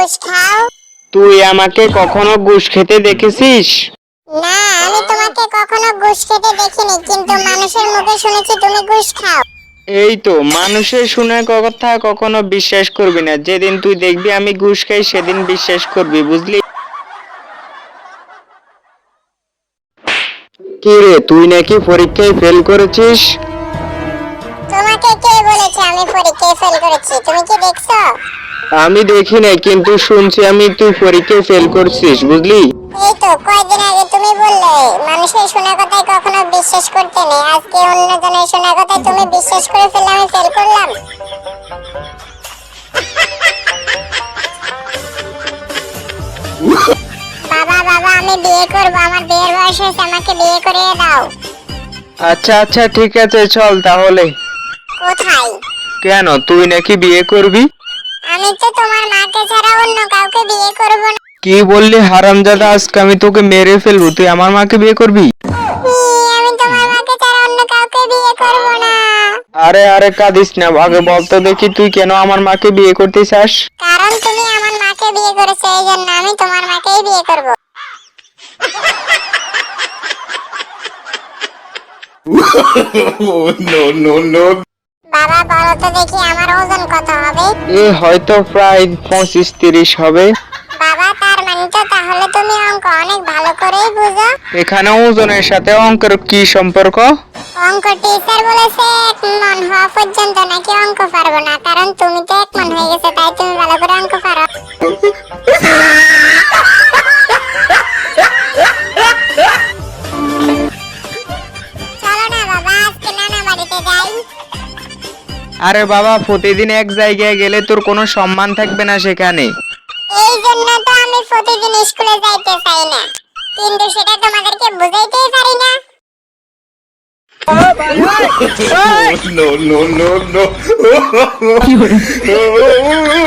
ঘুষ খাও। তুই আমাকে কখনো ঘুষ খেতে দেখেছিস? না আমি তোমাকে কখনো ঘুষ খেতে দেখিনি কিন্তু মানুষের মুখে শুনেছি তুমি ঘুষ খাও। এই তো মানুষের শুনে কথা কখনো বিশ্বাস করবি না। যেদিন তুই দেখবি আমি ঘুষ খাই সেদিন বিশ্বাস করবি বুঝলি? কি রে তুই নাকি পরীক্ষায় ফেল করেছিস? তোমাকে কে বলেছে আমি পরীক্ষায় ফেল করেছি? তুমি কি দেখছ? আমি দেখি নাই কিন্তু শুনছি আমি তুই পরীক্ষায় ফেল করছিস বুঝলি? এই তো কয়েকদিন আগে তুমি বললে মানুষের শোনা কথায় কখনো বিশ্বাস করতে নেই। আজকে অন্যজনের শোনা কথায় তুমি বিশ্বাস করে ফেলে আমি ফেল করলাম। বাবা বাবা আমি বিয়ে করব। আমার বিয়ের বয়স হয়েছে আমাকে বিয়ে করিয়ে দাও। আচ্ছা আচ্ছা ঠিক আছে চল তাহলে। কোথায়? কেন তুই নাকি বিয়ে করবি? আমি তো তোমার মাকে ছাড়া অন্য কাউকে বিয়ে করব না। কি বললি হারামজাদা আজকে আমি তোকে মেরে ফেলব তুই আমার মাকে বিয়ে করবি? আমি তোমার মাকে ছাড়া অন্য কাউকে বিয়ে করব না। আরে আরে কাঁদিস না আগে বলতো দেখি তুই কেন আমার মাকে বিয়ে করতে চাস? কারণ তুমি আমার মাকে বিয়ে করেছ এই জন্য আমি তোমার মাকেই বিয়ে করব। No, no, no. বাবা বলো তো দেখি আমার এ হয়তো প্রায় পঁচিশ তিরিশ হবে। বাবা তার মানে তো তাহলে তুমি অঙ্ক অনেক ভালো করেই বুঝো। এখানে ওজনের সাথে অঙ্কের কি সম্পর্ক? অঙ্ক টিচার বলেছে এক মন হওয়া পর্যন্ত নাকি অঙ্ক পারব না কারণ তুমি তো এক মন হয়ে গেছে তাই তুমি ভালো করে অঙ্ক পারো। চলো না বাবা আজকে নানা বাড়িতে যাই। আরে বাবা প্রতিদিন এক জায়গায় গেলে তোর কোনো সম্মান থাকবে না সেখানে। এই জন্য তো আমি প্রতিদিন স্কুলে যাইতে চাই না। কিন্তু সেটা তোমাদেরকে বুঝাইতেই পারি না। No, no, no, no.